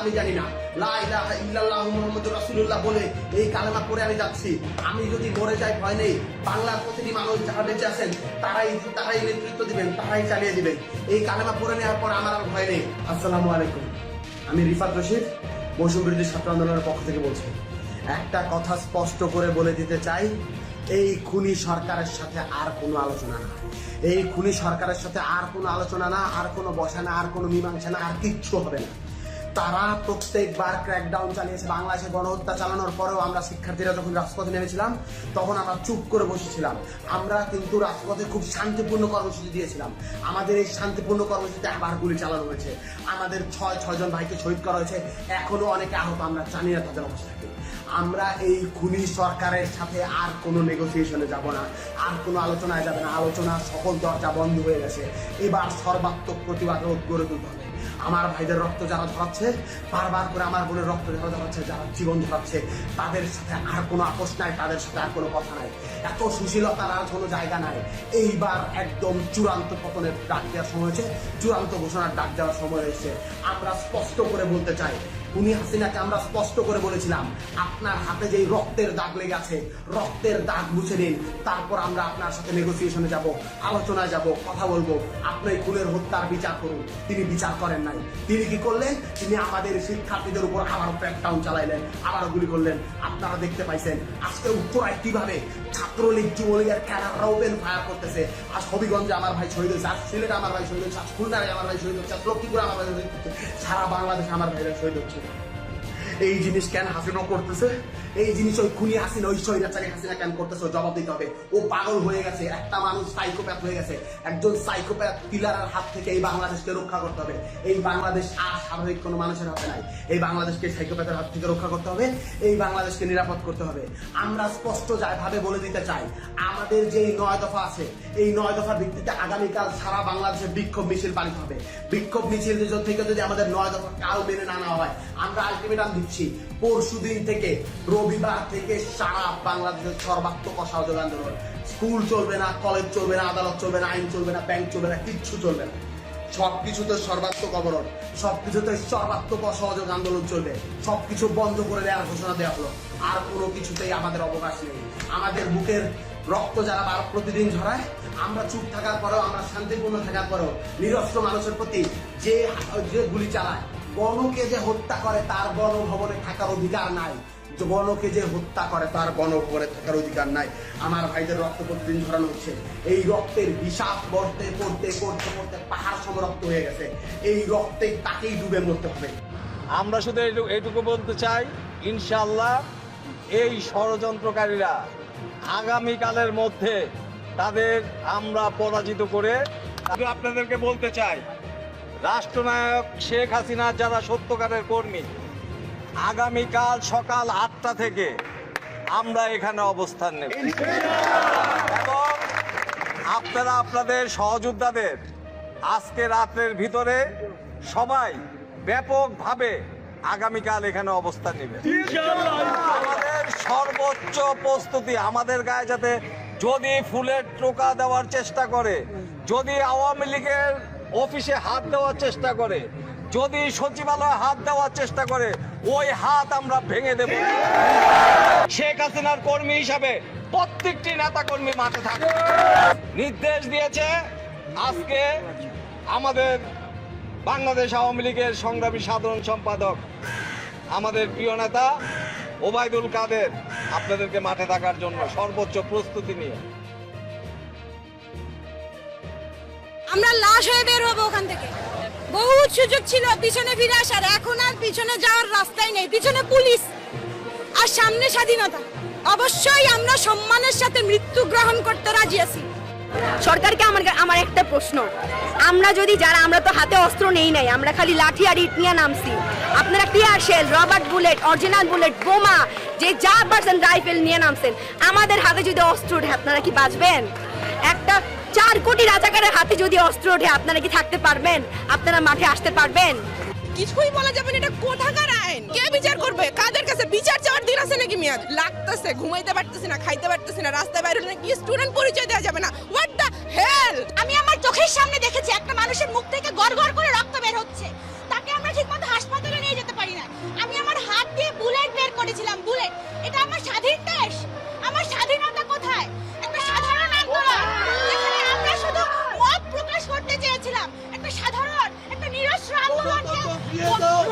আমি জানি না। বলে এই কালেমা পড়ে আমি যাচ্ছি। আমি যদি মরে যাই ভয় নেই। বাংলার প্রতিটি মানুষ যারা বেঁচে আছেন, তারাই তারাই নেতৃত্ব দিবেন, তারাই চালিয়ে দিবেন। এই কালেমা নেওয়ার পর আমার আর ভয় নেই। আলাইকুম। আমি রিফাত রশিদ মৌসুম বিরোধী ছাত্র আন্দোলনের পক্ষ থেকে বলছি। একটা কথা স্পষ্ট করে বলে দিতে চাই, এই খুনি সরকারের সাথে আর কোনো আলোচনা না। এই খুনি সরকারের সাথে আর কোনো আলোচনা না, আর কোনো বসা না, আর কোনো মীমাংসা না, আর কিচ্ছু হবে না। তারা প্রত্যেকবার ক্র্যাকডাউন চালিয়েছে। বাংলাদেশে গণহত্যা চালানোর পরেও আমরা শিক্ষার্থীরা যখন রাজপথে নেমেছিলাম, তখন আমরা চুপ করে বসেছিলাম। আমরা কিন্তু রাজপথে খুব শান্তিপূর্ণ কর্মসূচি দিয়েছিলাম। আমাদের এই শান্তিপূর্ণ কর্মসূচিতে আবার গুলি চালানো হয়েছে। আমাদের ছয় ছয়জন ভাইকে শহীদ করা হয়েছে। এখনও অনেকে আহত, আমরা জানি না তাদের অবস্থা আমরা এই খুনি সরকারের সাথে আর কোনো নেগোসিয়েশনে যাব না। আর কোনো আলোচনায় যাবে না। আলোচনা, সকল দরজা বন্ধ হয়ে গেছে। এবার সর্বাত্মক প্রতিবাদ গড়ে তুলতে হবে। আমার ভাইদের রক্ত যারা ধরাচ্ছে বারবার করে আমার বোনের রক্ত যারা ধরাচ্ছে যারা জীবন ধরাচ্ছে তাদের সাথে আর কোনো আপোষ নাই, তাদের সাথে আর কোনো কথা নাই। এত সুশীলতার আর কোনো জায়গা নাই। এইবার একদম চূড়ান্ত পতনের ডাক দেওয়ার সময় হয়েছে। চূড়ান্ত ঘোষণার ডাক দেওয়ার সময় হয়েছে। আমরা স্পষ্ট করে বলতে চাই উনি হাসিনাকে আমরা স্পষ্ট করে বলেছিলাম, আপনার হাতে যেই রক্তের দাগ লেগে আছে, রক্তের দাগ মুছে নিন তারপর আমরা আপনার সাথে নেগোসিয়েশনে যাব, আলোচনায় যাব, কথা বলব, আপনি খুনের হত্যার বিচার করুন, তিনি বিচার করেন নাই। তিনি কি করলেন? তিনি আমাদের শিক্ষার্থীদের উপর আবারও প্যাকডাউন চালাইলেন, আবারও গুলি করলেন। আপনারা দেখতে পাইছেন, আজকে উত্তরায় কীভাবে ছাত্রলীগ যুবলীগের ক্যাডাররা ওপেন ফায়ার করতেছে। আজ হবিগঞ্জে আমার ভাই শহীদ হয়েছে, আজ সিলেটে আমার ভাই শহীদ হয়েছে, আজ খুলনায় আমার ভাই শহীদ হচ্ছে, আজ লক্ষ্মীপুরে আমার ভাই শহীদ হচ্ছে, সারা বাংলাদেশে আমার ভাইরা শহীদ হচ্ছে। এই জিনিস কেন হাসিনা করতেছে? এই জিনিস ওই খুনি হাসিনা, ওই স্বৈরাচারী হাসিনা কেন করতেছে? জবাব দিতে হবে। ও পাগল হয়ে গেছে। একটা মানুষ সাইকোপ্যাথ হয়ে গেছে। একজন সাইকোপ্যাথ কিলারের হাত থেকে এই বাংলাদেশকে রক্ষা করতে হবে। এই বাংলাদেশ আর স্বাভাবিক কোনো মানুষের হাতে নাই। এই বাংলাদেশকে সাইকোপ্যাথের হাত থেকে রক্ষা করতে হবে। এই বাংলাদেশকে নিরাপদ করতে হবে। আমরা স্পষ্ট যায় ভাবে বলে দিতে চাই, আমাদের যে এই নয় দফা আছে, এই নয় দফার ভিত্তিতে আগামীকাল সারা বাংলাদেশে বিক্ষোভ মিছিল পালিত হবে। বিক্ষোভ মিছিল থেকে যদি আমাদের নয় দফা কাল মেনে না নেওয়া হয়, আমরা আলটিমেটাম দিচ্ছি পরশু দিন থেকে রবিবার থেকে সারা বাংলাদেশের সর্বাত্মক অসহযোগ আন্দোলন। স্কুল চলবে না, কলেজ চলবে না, আদালত চলবে না, আইন চলবে না, ব্যাংক চলবে না, কিচ্ছু চলবে না। সবকিছুতে সর্বাত্মক অবরোধ, সবকিছুতে সর্বাত্মক অসহযোগ আন্দোলন চলবে। সবকিছু বন্ধ করে দেওয়ার ঘোষণা দেওয়া হলো। আর কোনো কিছুতেই আমাদের অবকাশ নেই। আমাদের বুকের রক্ত যারা বার প্রতিদিন ঝরায়, আমরা চুপ থাকার পরেও, আমরা শান্তিপূর্ণ থাকার পরেও, নিরস্ত্র মানুষের প্রতি যে যে গুলি চালায় গণকে যে হত্যা করে তার গণভবনে থাকার অধিকার নাই। গণকে যে হত্যা করে তার গণভবনে থাকার অধিকার নাই। আমার ভাইদের রক্ত প্রতিদিন ঝরানো হচ্ছে। এই রক্তের বিষাদ বর্তে পড়তে পড়তে পড়তে পাহাড় সম রক্ত হয়ে গেছে। এই রক্তে তাকেই ডুবে মরতে হবে। আমরা শুধু এইটুকু এইটুকু বলতে চাই ইনশাল্লাহ এই ষড়যন্ত্রকারীরা আগামীকালের মধ্যে তাদের আমরা পরাজিত করে আপনাদেরকে বলতে চাই রাষ্ট্রনায়ক শেখ হাসিনার যারা সত্যকারের কর্মী, আগামীকাল সকাল আটটা থেকে আমরা এখানে অবস্থান নেব। এবং আপনারা আপনাদের সহযোদ্ধাদের আজকে রাত্রের ভিতরে সবাই ব্যাপকভাবে আগামীকাল এখানে অবস্থান নেবে আমাদের সর্বোচ্চ প্রস্তুতি আমাদের গায়ে যাতে যদি ফুলের টোকা দেওয়ার চেষ্টা করে, যদি আওয়ামী লীগের অফিসে হাত দেওয়ার চেষ্টা করে। যদি সচিবালয়ে হাত দেওয়ার চেষ্টা করে, ওই হাত আমরা ভেঙে দেব। শেখ হাসিনার কর্মী হিসাবে প্রত্যেকটি নেতা কর্মী মাঠে থাকে। নির্দেশ দিয়েছে আজকে আমাদের বাংলাদেশ আওয়ামী লীগের সংগ্রামী সাধারণ সম্পাদক, আমাদের প্রিয় নেতা ওবায়দুল কাদের, আপনাদেরকে মাঠে থাকার জন্য সর্বোচ্চ প্রস্তুতি নিয়ে। আমরা লাশ হয়ে বের হব ওখান থেকে। বহুত সুযোগ ছিল, পিছনে ফিরে আসার। এখন আর পিছনে যাওয়ার রাস্তাই নেই। পিছনে পুলিশ আর সামনে স্বাধীনতা। অবশ্যই আমরা সম্মানের সাথে মৃত্যু গ্রহণ করতে রাজি আছি। সরকারকে আমার আমার একটা প্রশ্ন। আমরা যদি যারা, আমরা তো হাতে অস্ত্র নেই নাই, আমরা খালি লাঠি আর ইট নিয়ে নামছি। আপনারা tear shell rubber bullet original bullet বোমা, যে যা পারছেন রাইফেল নিয়ে নামছেন। আমাদের হাতে যদি অস্ত্র ওঠে, আপনারা কি বাঁচবেন? একটা চার কোটি রাজাকারের হাতে যদি অস্ত্র ওঠে আপনারা কি থাকতে পারবেন? আপনারা মাঠে আসতে পারবেন? কিছুই বলা যাবে না এটা কোথাকার আইন? কে বিচার করবে? কাদের কাছে বিচার চাওয়ার দিন আছে নাকি মিয়া লাগতেছে ঘুমাইতে পারতেছি না খাইতে পারতেছি না রাস্তায় বাইরে হলে কি স্টুডেন্ট পরিচয় দেওয়া যাবে না। হোয়াট দ্য হেল আমি আমার চোখের সামনে দেখেছি একটা মানুষের মুখ থেকে গড়গড় করে রক্ত বের হচ্ছে। তাকে আমরা ঠিকমতো হাসপাতালে নিয়ে যেতে পারি না। আমি আমার হাত দিয়ে বুলেট বের করেছিলাম বুলেট এটা আমার স্বাধীন দেশ। আমার স্বাধীনতা কোথায়? একটা সাধারণ একটা নিরস্ত্র আন্দোলনকে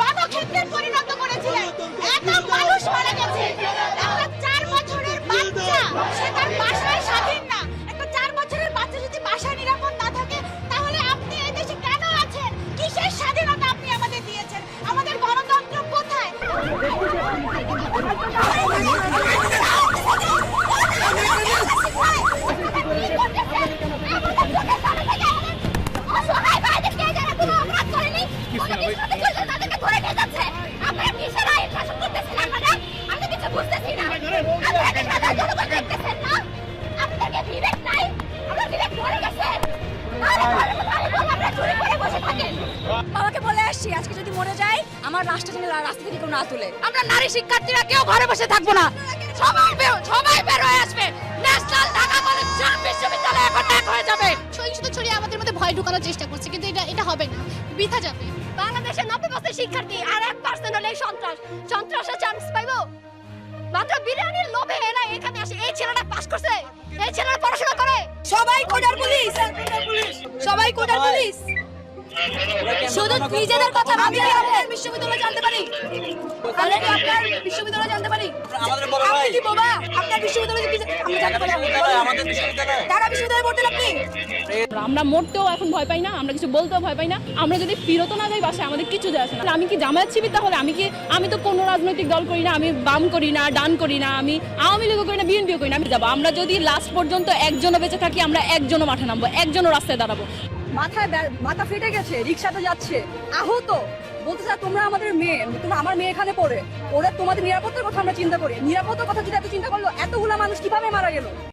রণক্ষেত্রে পরিণত করেছিলেন। এত মানুষ মারা গেছে। চার বছরের বাসায় স্বাধীন না। একটা চার বছরের বাচ্চা যদি বাসায় নিরাপদ থাকে তাহলে আপনি এই দেশে কেন আছেন? কিসের স্বাধীনতা আপনি আমাদের দিয়েছেন? আমাদের গণতন্ত্র কোথায়? রাষ্ট্র যেন রাস্তা থেকে কেউ না তুলে। আমরা নারী শিক্ষার্থীরা কেউ ঘরে বসে থাকব না। সবাই বের- সবাই বের হয়ে আসবে। ন্যাশনাল ঢাকা কলেজ বিশ্ববিদ্যালয় এখন এক হয়ে যাবে। সহিংসতা ছড়িয়ে আমাদের মধ্যে ভয় ঢুকানোর চেষ্টা করছে কিন্তু এটা এটা হবে না। বৃথা যাবে। বাংলাদেশের নব্বই পার্সেন্ট শিক্ষার্থী আর এক পার্সেন্ট হলে সন্ত্রাস। সন্ত্রাসের চান্স পাইবো? মাত্র বিরিয়ানির লোভে এরা এখানে আসে। এই ছেলেটা পাস করছে। এই ছেলেটা পড়াশোনা করে। সবাই কোডার পুলিশ। সবাই কোডার পুলিশ। শুধু নিজেদের কথা ভাবি আপনার বিশ্ববিদ্যালয় জানতে পারি? আমরা কি আপনার বিশ্ববিদ্যালয় জানতে পারি? আমাদের বড় আপনি ভাই। কি বোবা? আপনার বিশ্ববিদ্যালয় কি আমরা জানতে পারি। আমাদের বিশ্ববিদ্যালয়। ঢাকা বিশ্ববিদ্যালয়ে পড়তেন আপনি? আমরা মরতেও এখন ভয় পাই না আমরা কিছু বলতেও ভয় পাই না। আমরা যদি ফিরতো না যাই বাসায় আমাদের কিছু যায় আসে না। আমি কি জামায়াত শিবির তাহলে? আমি কি আমি তো কোনো রাজনৈতিক দল করি না আমি বাম করি না ডান করি না আমি আওয়ামী লীগও করি না বিএনপিও করি না আমি যাব। আমরা যদি লাস্ট পর্যন্ত একজনও বেঁচে থাকি আমরা একজনও মাঠে নামবো একজনও রাস্তায় দাঁড়াবো। মাথায় মাথা ফেটে গেছে, রিক্সাতে যাচ্ছে। আহত। বলতে চাই তোমরা আমাদের মেয়ে, তোমরা আমার মেয়ে এখানে পড়ে। ওরা তোমাদের নিরাপত্তার কথা আমরা চিন্তা করি। নিরাপত্তার কথা যদি এত চিন্তা করল, এতগুলো মানুষ কীভাবে মারা গেল?